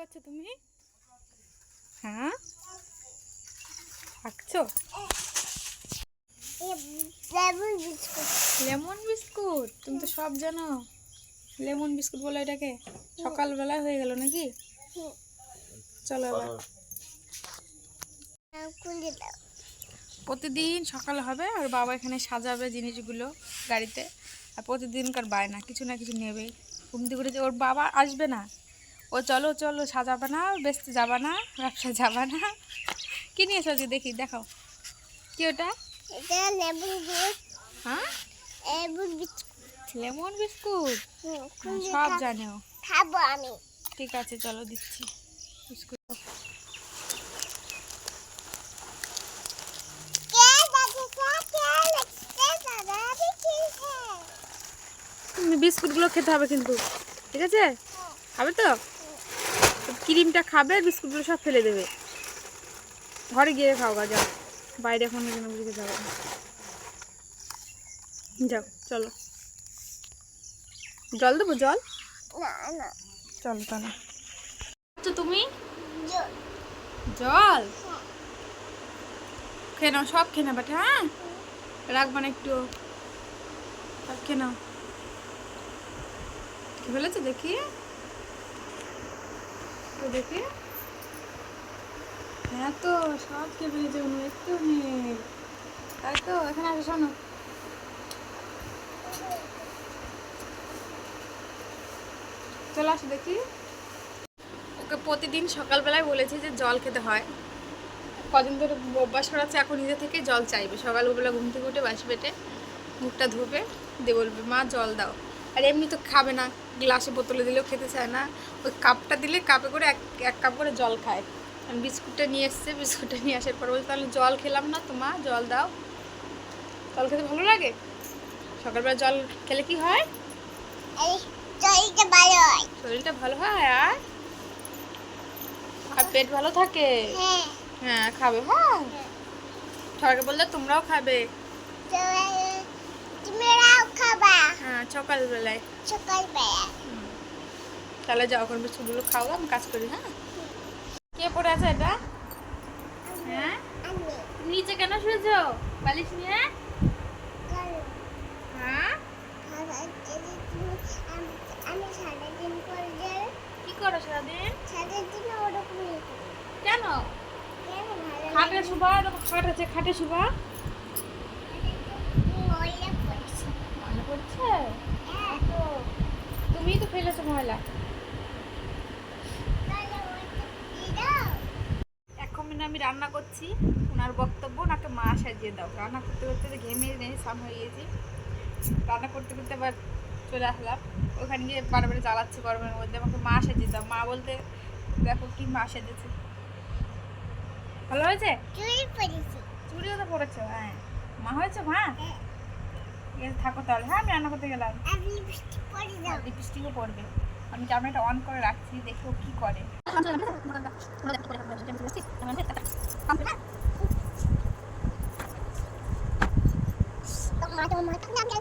করছ তুমি? হ্যাঁ। আঁকছো লেমন বিস্কুট। তুমি তো সব জানো। লেমন বিস্কুট বলে এটাকে? সকালবেলা হয়ে গেল নাকি? চলো এবার। প্রতিদিন সকাল হবে আর বাবা এখানে সাজাবে জিনিসগুলো গাড়িতে। আর প্রতিদিনকার বায়না কিছু না কিছু নেবে ঘুম থেকে ওর বাবা আসবে না। ও চলো চলো সাজাবে না বেচতে যাবা না ব্যবসা যাবা না। কি নিয়ে যে দেখি দেখাও। কি ওটা? হ্যাঁ? Lemon biscuit. হ্যাঁ, সব জানে খাব আমি। ঠিক আছে চলো দিচ্ছি বিস্কুট। বিস্কুটগুলো খেতে হবে কিন্তু। ঠিক আছে? হবে তো? ক্রিমটা খাবে, বিস্কুটগুলো সব ফেলে দেবে। ঘরে গিয়ে খাও গা, যাও। বাইরে এখন এখানে বুঝে যাবে যাও, চলো। জল দেবো, জল? চলো তাহলে তো তুমি? জল? খেয়ে নাও, সব খেয়ে নেবে হ্যাঁ? রাখবা না একটু। খেয়ে নাও। খেয়ে ফেলেছো দেখি? ও দেখি। হ্যাঁ তো, সব খেয়ে ফেলেছে উনি একটু নেই। তাই তো, এখানে আসো, শোনো। চলে আসো দেখি। ওকে প্রতিদিন সকালবেলায় বলেছি যে জল খেতে হয়। কদিন ধরে অভ্যাস করাচ্ছে, এখন নিজে থেকে জল চাইবে। সকালবেলা ঘুম থেকে উঠে বাসি পেটে মুখটা ধুবে দিয়ে বলবে মা জল দাও। আর এমনি তো খাবে না গ্লাসে বোতলে দিলেও খেতে চায় না। ওই কাপটা দিলে কাপে করে এক এক কাপ করে জল খায়। বিস্কুটটা নিয়ে এসছে বিস্কুটটা নিয়ে আসার পর বলছে তাহলে জল খেলাম না তো মা জল দাও। জল খেতে ভালো লাগে? সকালবেলা জল খেলে কি হয়? এই ভালো হয়। শরীরটা ভালো হয় আর? আর পেট ভালো থাকে? হ্যাঁ। হ্যাঁ খাবে হ্যাঁ। সবাইকে বললে তোমরাও খাবে। খাবা হ্যাঁ সকালবেলায় সকালবেলা। তাহলে যাও এখন বিস্কুটগুলো খাও আমি কাজ করি হ্যাঁ? কে পড়ে আছে এটা? হ্যাঁ? নিচে কেন শুয়েছো? বালিশ নিয়ে? হ্যাঁ? আম- সারাদিন কি করো সারাদিন? সারাদিন ওরকমই। করি কেন খাটে দেখো খাট আছে খাটে শুবা ময়লা পড়ছে মনে পড়ছে হ্যাঁ তো তুমিই তো ফেলেছো ময়লা। এখন আমি রান্না করছি। ওনার বক্তব্য ওনাকে মা সাজিয়ে দাও। রান্না করতে করতে ঘেমে নেই সাম হয়ে গেছি। রান্না করতে করতে আবার চলে আসলাম। ওখানে গিয়ে বারবার জ্বালাচ্ছি গরমের মধ্যে। আমাকে মা সাজিয়ে দাও। মা বলতে দেখো কি মা সাজেছে ভালো হয়েছে? চুড়িও তো পড়েছো হ্যাঁ। মা হয়েছে মা? হ্যাঁ থাকো তাহলে। হ্যাঁ আমি রান্না করতে গেলাম। লিপস্টিকও পড়বে। আমি ক্যামেরাটা অন করে রাখছি দেখি ও কি করে। তোমার তোমার তোমার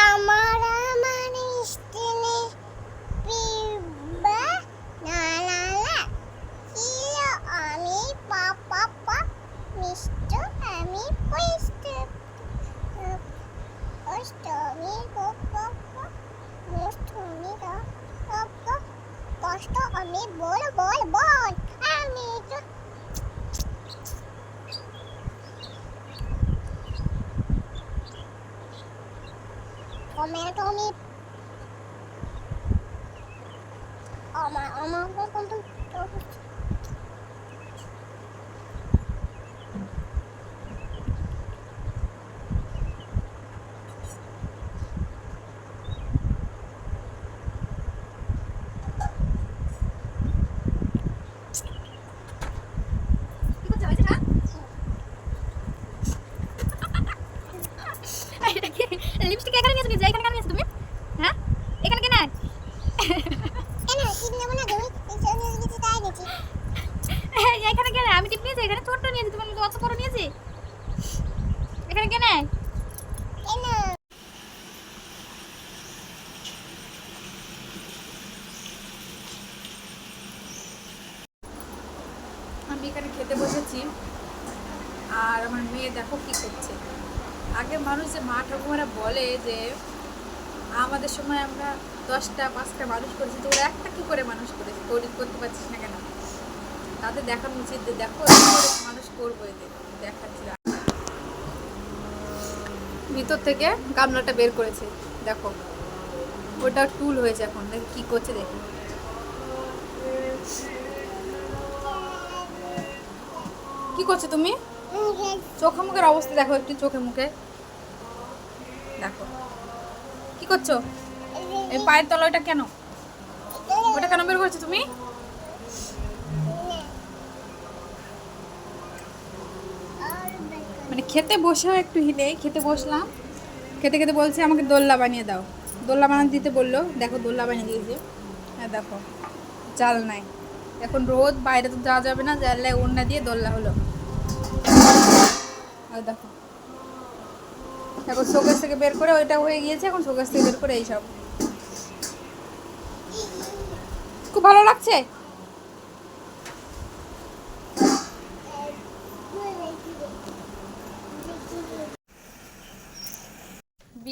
আমার আমার স্টেনে পিবা না না না ছিল আমি পাপা পা মিষ্ট আমি পুষ্ট অষ্টমী গপ অষ্টমী গপ কষ্ট আমি বল বল বল আমি তো টমেটো আমি তোমার মতো হোয়াটসঅ্যাপ করে নিয়েছি? এখানে কে নেয়? আমি এখানে খেতে বসেছি। আর আমার মেয়ে দেখো কি করছে। আগে মানুষ যে মা ঠাকুমারা বলে যে, আমাদের সময় আমরা দশটা, পাঁচটা মানুষ করেছি, তো ওরা একটা কি করে মানুষ করেছে? তৈরি করতে পারছিস না কেন? তাদের দেখানো উচিত যে দেখো, মানুষ করব এদের দেখাচ্ছি ভিতর থেকে গামলাটা বের করেছে, দেখো। ওটা টুল হয়েছে এখন কি করছে দেখি। কি করছ তুমি? চোখে মুখের অবস্থা দেখো একটু চোখে মুখে। দেখো। কি করছ? এই পায়ের তলা ওটা কেন? ওটা কেন বের করেছ তুমি? মানে খেতে বসেও একটু হিলে খেতে বসলাম। খেতে খেতে বলছে, আমাকে দোল্লা বানিয়ে দাও। দোল্লা বানিয়ে দিতে বলল, দেখো, দোল্লা বানিয়ে দিয়েছে। হ্যাঁ দেখো, জাল নাই। এখন রোদ, বাইরে তো যাওয়া যাবে না জানলায় ওড়না দিয়ে দোল্লা হলো। আর দেখো, এখন শোকেস থেকে বের করে ওইটা হয়ে গিয়েছে, এখন শোকেস থেকে বের করে এইসব খুব ভালো লাগছে?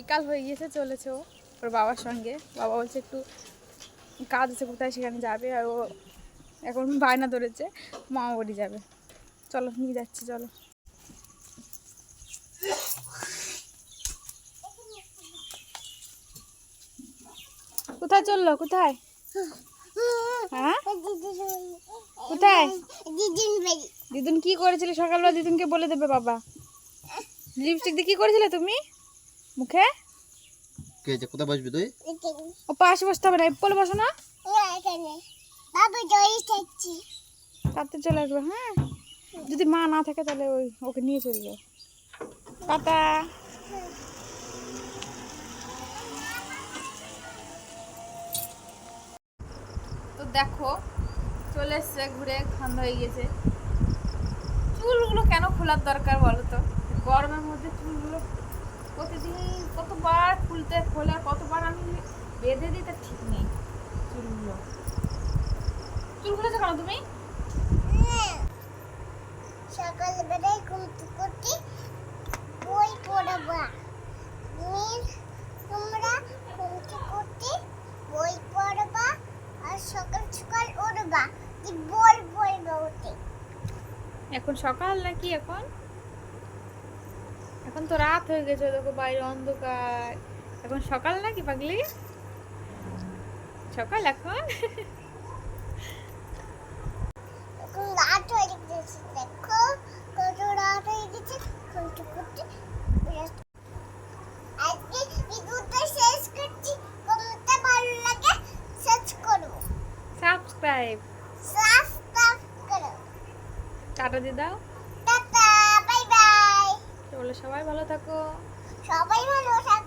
বিকাল হয়ে গিয়েছে, চলেছে ওর বাবার সঙ্গে। বাবা বলছে একটু কাজ আছে, কোথায় সেখানে যাবে? আর ও এখন বায়না ধরেছে মামা বাড়ি যাবে। চলো, নিয়ে যাচ্ছি, চলো। কোথায় চলল? কোথায়? হ্যাঁ? কোথায়? দিদুন কি করেছিলে? সকালবেলা দিদুনকে বলে দেবে বাবা। লিপস্টিক দিয়ে কি করেছিলে তুমি? মুখে? কে যে কোথায় বসবি তুই? ও পাশে বসতে হবে না এপ্পল বসো না। এখানে। বাবু জয় খাচ্ছি তাতে চলে আসবে হ্যাঁ। যদি মা না থাকে তাহলে ওই ওকে নিয়ে চলে যাও। টাটা। তো দেখো চলে এসছে ঘুরে ঠান্ডা হয়ে গেছে। চুলগুলো কেন খোলার দরকার বলো তো? গরমের মধ্যে চুলগুলো খুলতে খোলে কতবার আমি বেঁধে দিই তার ঠিক নেই? চুলগুলো। চুল খুলেছো কেন তুমি? সকালবেলায় ঘুমতে করতে বই পড়বা। তোমরা ঘুমতে করতে বই পড়বা আর সকাল সকাল উঠবা কি বই পড়বা উঠে। এখন সকাল নাকি এখন? এখন তো রাত হয়ে গেছে দেখো বাইরে অন্ধকার। এখন সকাল নাকি পাগলি? সকাল এখন? সাবস্ক্রাইব। সাবস্ক্রাইব করো। টাটা দিয়ে দাও। Tata bye bye. বলে সবাই ভালো থাকো। সবাই ভালো থাকো।